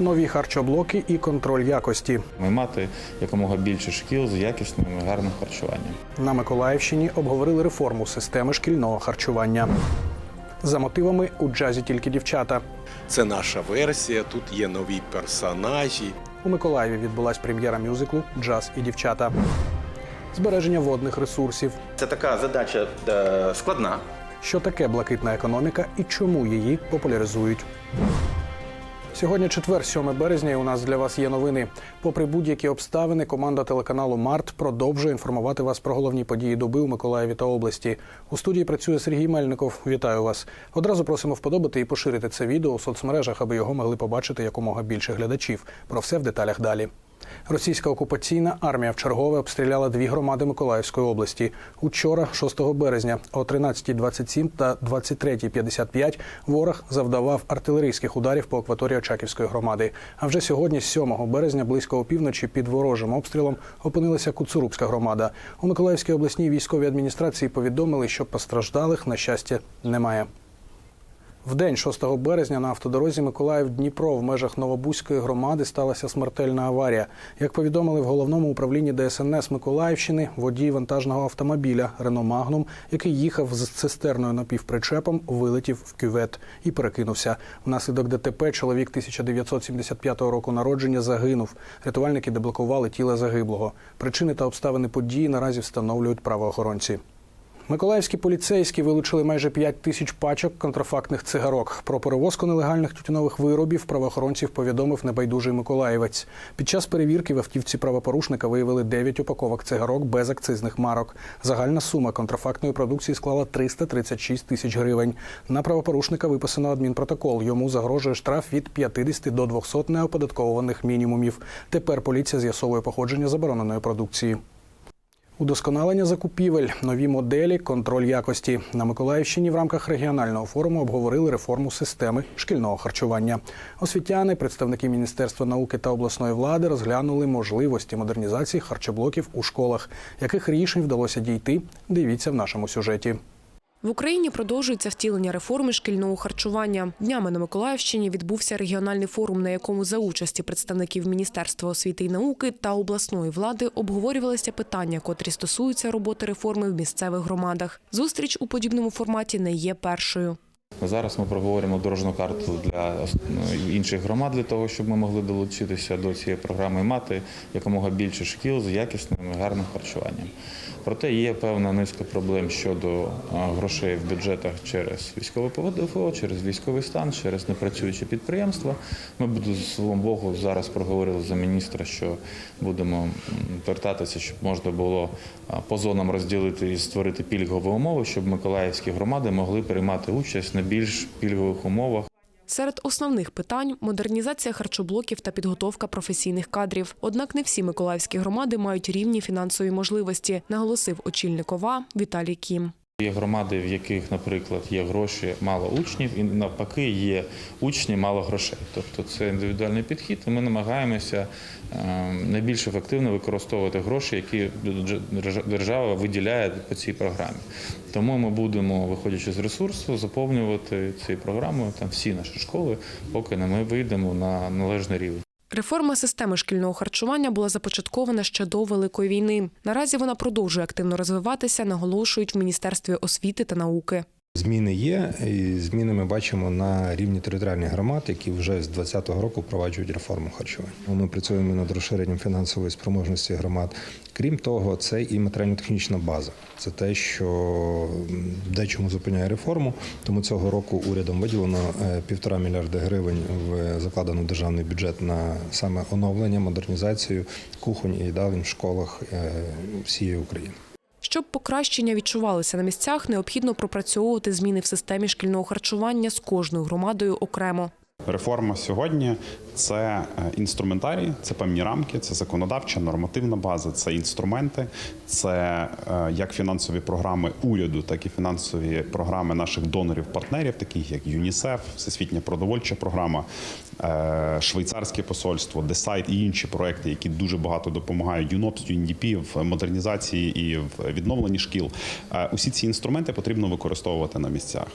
нові харчоблоки і контроль якості. Ми мати якомога більше шкіл з якісним і гарним харчуванням. На Миколаївщині обговорили реформу системи шкільного харчування. За мотивами у джазі тільки дівчата. Це наша версія. Тут є нові персонажі. У Миколаєві відбулась прем'єра мюзиклу Джаз і дівчата. Збереження водних ресурсів. Це така задача е, складна. Що таке блакитна економіка і чому її популяризують? Сьогодні четвер, 7 березня. і У нас для вас є новини. Попри будь-які обставини, команда телеканалу Март продовжує інформувати вас про головні події доби у Миколаєві та області. У студії працює Сергій Мельников. Вітаю вас. Одразу просимо вподобати і поширити це відео у соцмережах, аби його могли побачити якомога більше глядачів. Про все в деталях далі. Російська окупаційна армія вчергове обстріляла дві громади Миколаївської області. Учора, 6 березня, о 13.27 та 23.55 ворог завдавав артилерійських ударів по акваторії Очаківської громади. А вже сьогодні, 7 березня, близько опівночі, під ворожим обстрілом опинилася Куцурубська громада. У Миколаївській обласній військовій адміністрації повідомили, що постраждалих на щастя немає. В день 6 березня на автодорозі Миколаїв-Дніпро в межах Новобузької громади сталася смертельна аварія. Як повідомили в головному управлінні ДСНС Миколаївщини, водій вантажного автомобіля Рено Магнум, який їхав з цистерною напівпричепом, вилетів в кювет і перекинувся. Внаслідок ДТП чоловік 1975 року народження загинув. Рятувальники деблокували тіло загиблого. Причини та обставини події наразі встановлюють правоохоронці. Миколаївські поліцейські вилучили майже 5 тисяч пачок контрафактних цигарок. Про перевозку нелегальних тютюнових виробів правоохоронців повідомив небайдужий миколаївець. Під час перевірки в автівці правопорушника виявили 9 упаковок цигарок без акцизних марок. Загальна сума контрафактної продукції склала 336 тисяч гривень. На правопорушника виписано адмінпротокол. Йому загрожує штраф від 50 до 200 неоподатковуваних мінімумів. Тепер поліція з'ясовує походження забороненої продукції. Удосконалення закупівель, нові моделі, контроль якості на Миколаївщині в рамках регіонального форуму обговорили реформу системи шкільного харчування. Освітяни, представники міністерства науки та обласної влади розглянули можливості модернізації харчоблоків у школах. Яких рішень вдалося дійти? Дивіться в нашому сюжеті. В Україні продовжується втілення реформи шкільного харчування. Днями на Миколаївщині відбувся регіональний форум, на якому за участі представників Міністерства освіти і науки та обласної влади обговорювалися питання, котрі стосуються роботи реформи в місцевих громадах. Зустріч у подібному форматі не є першою. Зараз ми проговоримо дорожну карту для ну, інших громад для того, щоб ми могли долучитися до цієї програми і мати якомога більше шкіл з якісним і гарним харчуванням. Проте є певна низка проблем щодо грошей в бюджетах через військове ПВДФО, через військовий стан, через непрацюючі підприємства. Ми з свого Богу зараз проговорили за міністра, що будемо м, звертатися, щоб можна було по зонам розділити і створити пільгові умови, щоб миколаївські громади могли приймати участь на більш пільгових умовах. Серед основних питань модернізація харчоблоків та підготовка професійних кадрів. Однак не всі миколаївські громади мають рівні фінансові можливості, наголосив очільник ОВА Віталій Кім. Є громади, в яких, наприклад, є гроші, мало учнів, і навпаки є учні, мало грошей. Тобто це індивідуальний підхід, і ми намагаємося е, найбільш ефективно використовувати гроші, які держава виділяє по цій програмі. Тому ми будемо, виходячи з ресурсу, заповнювати цією програмою там всі наші школи, поки не ми вийдемо на належний рівень. Реформа системи шкільного харчування була започаткована ще до Великої війни. Наразі вона продовжує активно розвиватися, наголошують в Міністерстві освіти та науки. Зміни є, і зміни ми бачимо на рівні територіальних громад, які вже з 2020 року впроваджують реформу харчування. Ми працюємо над розширенням фінансової спроможності громад. Крім того, це і матеріально-технічна база. Це те, що дечому зупиняє реформу. Тому цього року урядом виділено е, півтора мільярда гривень в закладено державний бюджет на саме оновлення, модернізацію кухонь і їдалень в школах е, всієї України. Щоб покращення відчувалися на місцях, необхідно пропрацьовувати зміни в системі шкільного харчування з кожною громадою окремо. Реформа сьогодні це е, інструментарій, це певні рамки, це законодавча нормативна база, це інструменти, це е, як фінансові програми уряду, так і фінансові програми наших донорів-партнерів, таких як ЮНІСЕФ, Всесвітня продовольча програма, е, Швейцарське посольство, Десайт і інші проекти, які дуже багато допомагають ЮНОПС, ЮНДП в модернізації і в відновленні шкіл. Усі ці інструменти потрібно використовувати на місцях.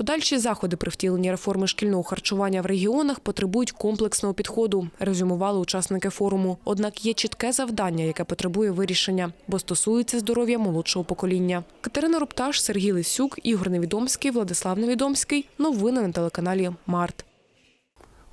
Подальші заходи при втіленні реформи шкільного харчування в регіонах потребують комплексного підходу, резюмували учасники форуму. Однак є чітке завдання, яке потребує вирішення, бо стосується здоров'я молодшого покоління. Катерина Рупташ, Сергій Лисюк, Ігор Невідомський, Владислав Невідомський. Новини на телеканалі Март.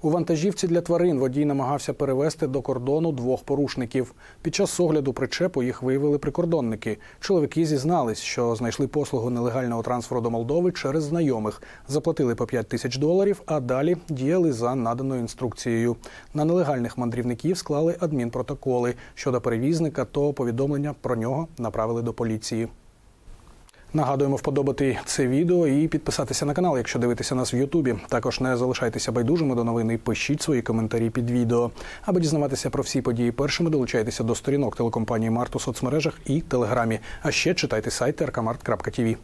У вантажівці для тварин водій намагався перевезти до кордону двох порушників. Під час огляду причепу їх виявили прикордонники. Чоловіки зізнались, що знайшли послугу нелегального трансферу до Молдови через знайомих. Заплатили по 5 тисяч доларів, а далі діяли за наданою інструкцією. На нелегальних мандрівників склали адмінпротоколи. Щодо перевізника, то повідомлення про нього направили до поліції. Нагадуємо вподобати це відео і підписатися на канал, якщо дивитеся нас в Ютубі. Також не залишайтеся байдужими до новини і пишіть свої коментарі під відео. Аби дізнаватися про всі події першими, долучайтеся до сторінок телекомпанії Март у соцмережах і Телеграмі. А ще читайте сайт rkmart.tv.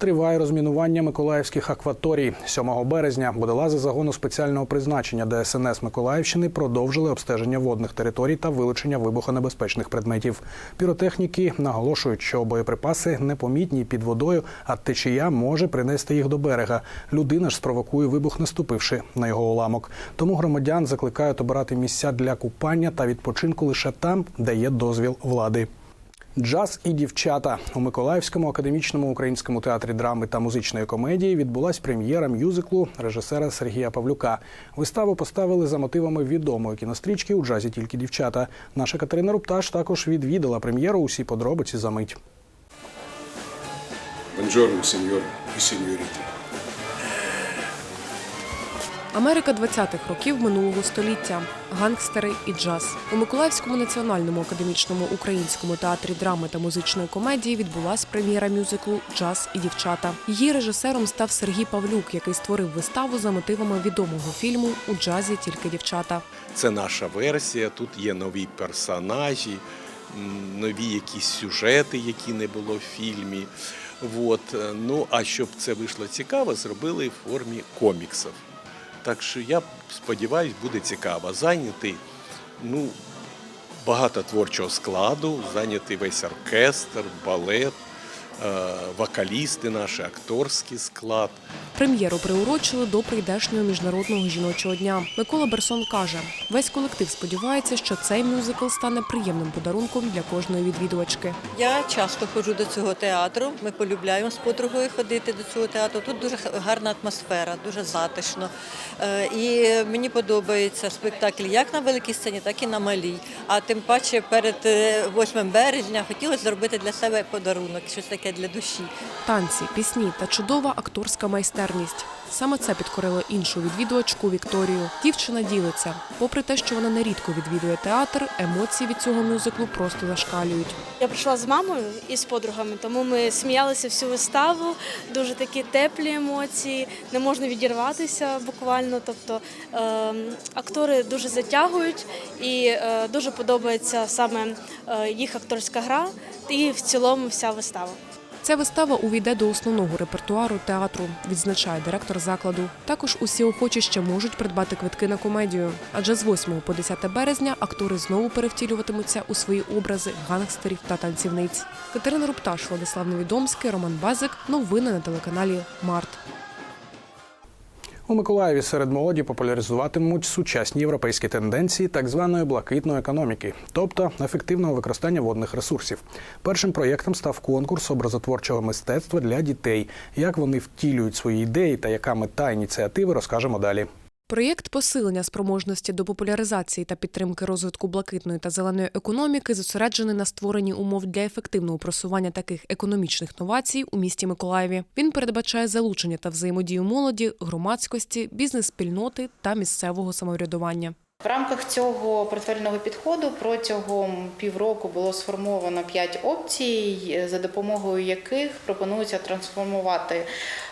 Триває розмінування миколаївських акваторій. 7 березня водолази загону спеціального призначення ДСНС Миколаївщини продовжили обстеження водних територій та вилучення вибухонебезпечних предметів. Піротехніки наголошують, що боєприпаси непомітні під водою, а течія може принести їх до берега. Людина ж спровокує вибух, наступивши на його уламок. Тому громадян закликають обирати місця для купання та відпочинку лише там, де є дозвіл влади. Джаз і дівчата у Миколаївському академічному українському театрі драми та музичної комедії відбулась прем'єра мюзиклу режисера Сергія Павлюка. Виставу поставили за мотивами відомої кінострічки у джазі тільки дівчата. Наша Катерина Рупташ також відвідала прем'єру. Усі подробиці за мить. Buongiorno signori e signorite. Америка 20-х років минулого століття, гангстери і джаз. У Миколаївському національному академічному українському театрі драми та музичної комедії відбулась прем'єра мюзиклу Джаз і дівчата. Її режисером став Сергій Павлюк, який створив виставу за мотивами відомого фільму У джазі тільки дівчата. Це наша версія. Тут є нові персонажі, нові якісь сюжети, які не було в фільмі. От. е, Ну а щоб це вийшло цікаво, зробили в формі коміксів. Так що я сподіваюся, буде цікаво. Зайнятий ну, багато творчого складу, зайнятий весь оркестр, балет, вокалісти наші, акторський склад. Прем'єру приурочили до прийдешнього міжнародного жіночого дня. Микола Берсон каже: весь колектив сподівається, що цей мюзикл стане приємним подарунком для кожної відвідувачки. Я часто ходжу до цього театру. Ми полюбляємо з подругою ходити до цього театру. Тут дуже гарна атмосфера, дуже затишно. Е, І мені подобається спектакль як на великій сцені, так і на малій. А тим паче перед е, 8 березня хотілося зробити для себе подарунок, щось таке для душі. Танці, пісні та чудова акторська майстерність. Саме це підкорило іншу відвідувачку Вікторію. Дівчина ділиться. Попри те, що вона нерідко відвідує театр, емоції від цього мюзиклу просто зашкалюють. Я прийшла з мамою і з подругами, тому ми сміялися всю виставу. Дуже такі теплі емоції, не можна відірватися буквально. Тобто е, актори дуже затягують і е, дуже подобається саме е, їх акторська гра і в цілому вся вистава. Ця вистава увійде до основного репертуару театру, відзначає директор закладу. Також усі охочі ще можуть придбати квитки на комедію. Адже з 8 по 10 березня актори знову перевтілюватимуться у свої образи гангстерів та танцівниць. Катерина Рупташ, Владислав Невідомський, Роман Базик. Новини на телеканалі Март. У Миколаєві серед молоді популяризуватимуть сучасні європейські тенденції так званої блакитної економіки, тобто ефективного використання водних ресурсів. Першим проєктом став конкурс образотворчого мистецтва для дітей. Як вони втілюють свої ідеї та яка мета ініціативи, розкажемо далі. Проєкт посилення спроможності до популяризації та підтримки розвитку блакитної та зеленої економіки зосереджений на створенні умов для ефективного просування таких економічних новацій у місті Миколаєві. Він передбачає залучення та взаємодію молоді, громадськості, бізнес-спільноти та місцевого самоврядування. В рамках цього портфельного підходу протягом півроку було сформовано п'ять опцій, за допомогою яких пропонується трансформувати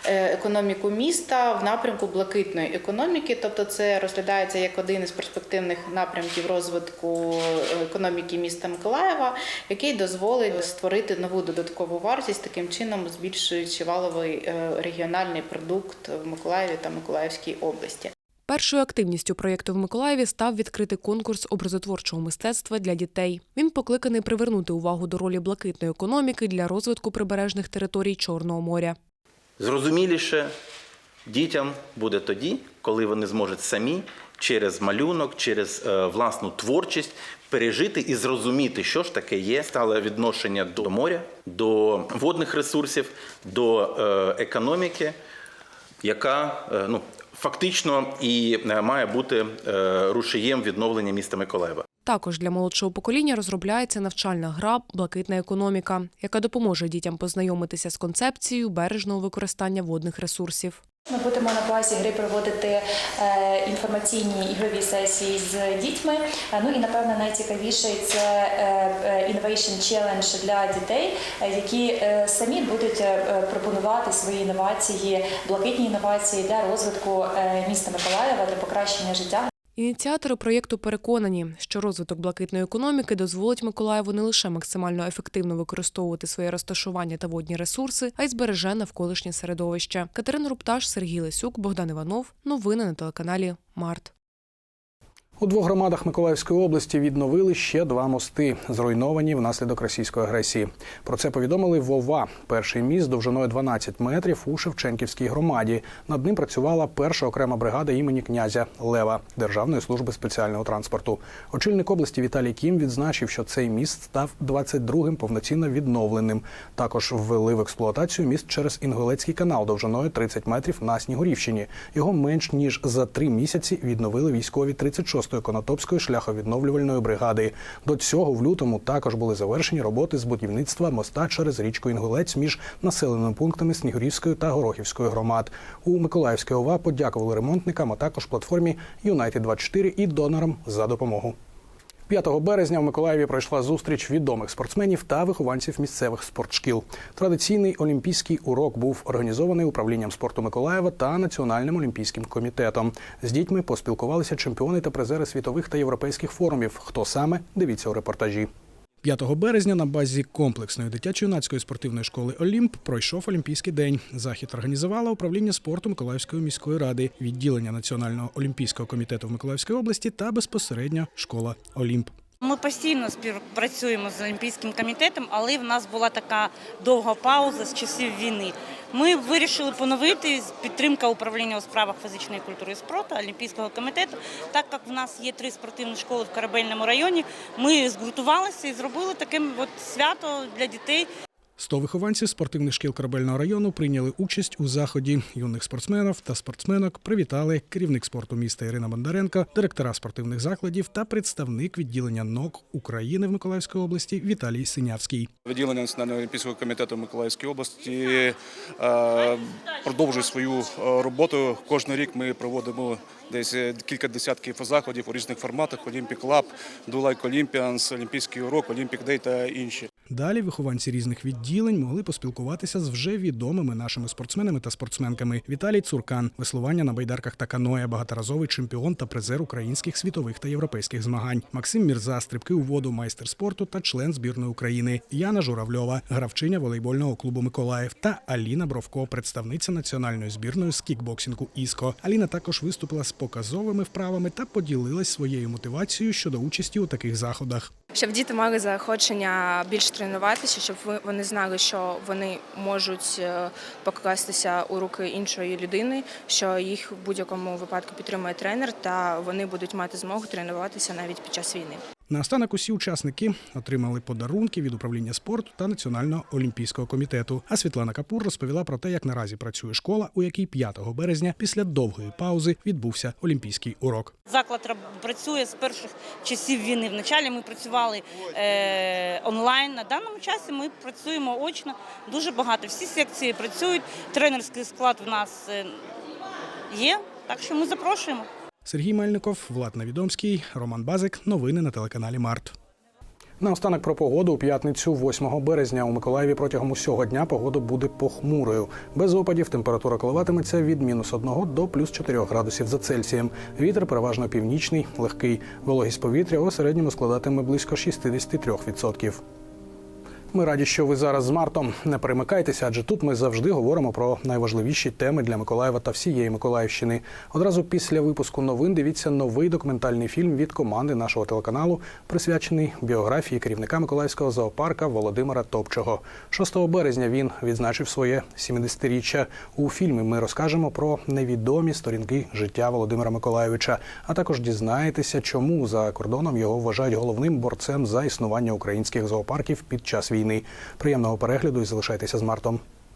е, економіку міста в напрямку блакитної економіки. Тобто, це розглядається як один із перспективних напрямків розвитку е, економіки міста Миколаєва, який дозволить створити нову додаткову вартість, таким чином збільшуючи валовий е, регіональний продукт в Миколаєві та Миколаївській області. Першою активністю проєкту в Миколаєві став відкритий конкурс образотворчого мистецтва для дітей. Він покликаний привернути увагу до ролі блакитної економіки для розвитку прибережних територій Чорного моря. Зрозуміліше дітям буде тоді, коли вони зможуть самі через малюнок, через е, власну творчість пережити і зрозуміти, що ж таке є стале відношення до моря, до водних ресурсів, до е, економіки, яка е, ну, фактично і е, має бути е, рушієм відновлення міста Миколаєва. Також для молодшого покоління розробляється навчальна гра Блакитна економіка, яка допоможе дітям познайомитися з концепцією бережного використання водних ресурсів. Ми будемо на базі гри проводити е, інформаційні ігрові сесії з дітьми. Е, Ну і напевно найцікавіше це е, Innovation Challenge для дітей, які самі будуть пропонувати свої інновації, блакитні інновації для розвитку міста Миколаєва для покращення життя Ініціатори проєкту переконані, що розвиток блакитної економіки дозволить Миколаєву не лише максимально ефективно використовувати своє розташування та водні ресурси, а й збереже навколишнє середовище. Катерина Рупташ, Сергій Лесюк, Богдан Іванов. Новини на телеканалі Март. У двох громадах Миколаївської області відновили ще два мости, зруйновані внаслідок російської агресії. Про це повідомили Вова. Перший міст довжиною 12 метрів у Шевченківській громаді. Над ним працювала перша окрема бригада імені князя Лева Державної служби спеціального транспорту. Очільник області Віталій Кім відзначив, що цей міст став 22-м повноцінно відновленим. Також ввели в експлуатацію міст через Інгулецький канал довжиною 30 метрів на Снігурівщині. Його менш ніж за три місяці відновили військові 36-ї Конотопської шляховідновлювальної бригади. До цього в лютому також були завершені роботи з будівництва моста через річку Інгулець між населеними пунктами Снігурівської та Горохівської громад. У Миколаївській ОВА подякували ремонтникам, а також платформі Юнайтед 24 і донорам за допомогу. 5 березня в Миколаєві пройшла зустріч відомих спортсменів та вихованців місцевих спортшкіл. Традиційний олімпійський урок був організований управлінням спорту Миколаєва та Національним олімпійським комітетом. З дітьми поспілкувалися чемпіони та призери світових та європейських форумів. Хто саме дивіться у репортажі. 5 березня на базі комплексної дитячо-юнацької спортивної школи Олімп пройшов Олімпійський день. Захід організувала управління спорту Миколаївської міської ради, відділення Національного олімпійського комітету в Миколаївській області та безпосередньо школа Олімп. Ми постійно співпрацюємо з Олімпійським комітетом, але в нас була така довга пауза з часів війни. Ми вирішили поновити підтримка управління у справах фізичної культури і спорту Олімпійського комітету. Так як в нас є три спортивні школи в корабельному районі, ми згуртувалися і зробили таке от свято для дітей. 100 вихованців спортивних шкіл корабельного району прийняли участь у заході. Юних спортсменів та спортсменок привітали керівник спорту міста Ірина Бондаренко, директора спортивних закладів та представник відділення НОК України в Миколаївській області Віталій Синявський. Відділення Національного олімпійського комітету Миколаївської області е, продовжує свою е, роботу. Кожен рік ми проводимо десь кілька десятків заходів у різних форматах: Lab, Do Like Olympians, Олімпійський урок, Olympic Day та інші. Далі вихованці різних відділень могли поспілкуватися з вже відомими нашими спортсменами та спортсменками. Віталій Цуркан, веслування на байдарках та каноє, багаторазовий чемпіон та призер українських світових та європейських змагань. Максим Мірза, стрибки у воду, майстер спорту та член збірної України. Яна Журавльова, гравчиня волейбольного клубу Миколаїв та Аліна Бровко, представниця національної збірної з кікбоксингу Іско. Аліна також виступила з показовими вправами та поділилась своєю мотивацією щодо участі у таких заходах. Щоб діти мали заохочення більш тренуватися, щоб вони знали, що вони можуть е, покластися у руки іншої людини, що їх в будь-якому випадку підтримує тренер, та вони будуть мати змогу тренуватися навіть під час війни. Наостанок усі учасники отримали подарунки від управління спорту та Національного олімпійського комітету. А Світлана Капур розповіла про те, як наразі працює школа, у якій 5 березня після довгої паузи відбувся олімпійський урок. Заклад працює з перших часів війни. Вначалі ми працювали е, онлайн. На даному часі ми працюємо очно дуже багато. Всі секції працюють. Тренерський склад в нас е, є, так що ми запрошуємо. Сергій Мельников, Влад Навідомський, Роман Базик. Новини на телеканалі Март. Наостанок про погоду у п'ятницю, 8 березня. У Миколаєві протягом усього дня погода буде похмурою. Без опадів температура коливатиметься від мінус 1 до плюс 4 градусів за Цельсієм. Вітер переважно північний, легкий. Вологість повітря у середньому складатиме близько 63%. Ми раді, що ви зараз з Мартом. Не перемикайтеся, адже тут ми завжди говоримо про найважливіші теми для Миколаєва та всієї Миколаївщини. Одразу після випуску новин дивіться новий документальний фільм від команди нашого телеканалу, присвячений біографії керівника Миколаївського зоопарка Володимира Топчого. 6 березня він відзначив своє 70-річчя. У фільмі ми розкажемо про невідомі сторінки життя Володимира Миколаєвича, а також дізнаєтеся, чому за кордоном його вважають головним борцем за існування українських зоопарків під час війни. Приємного перегляду і залишайтеся з Мартом.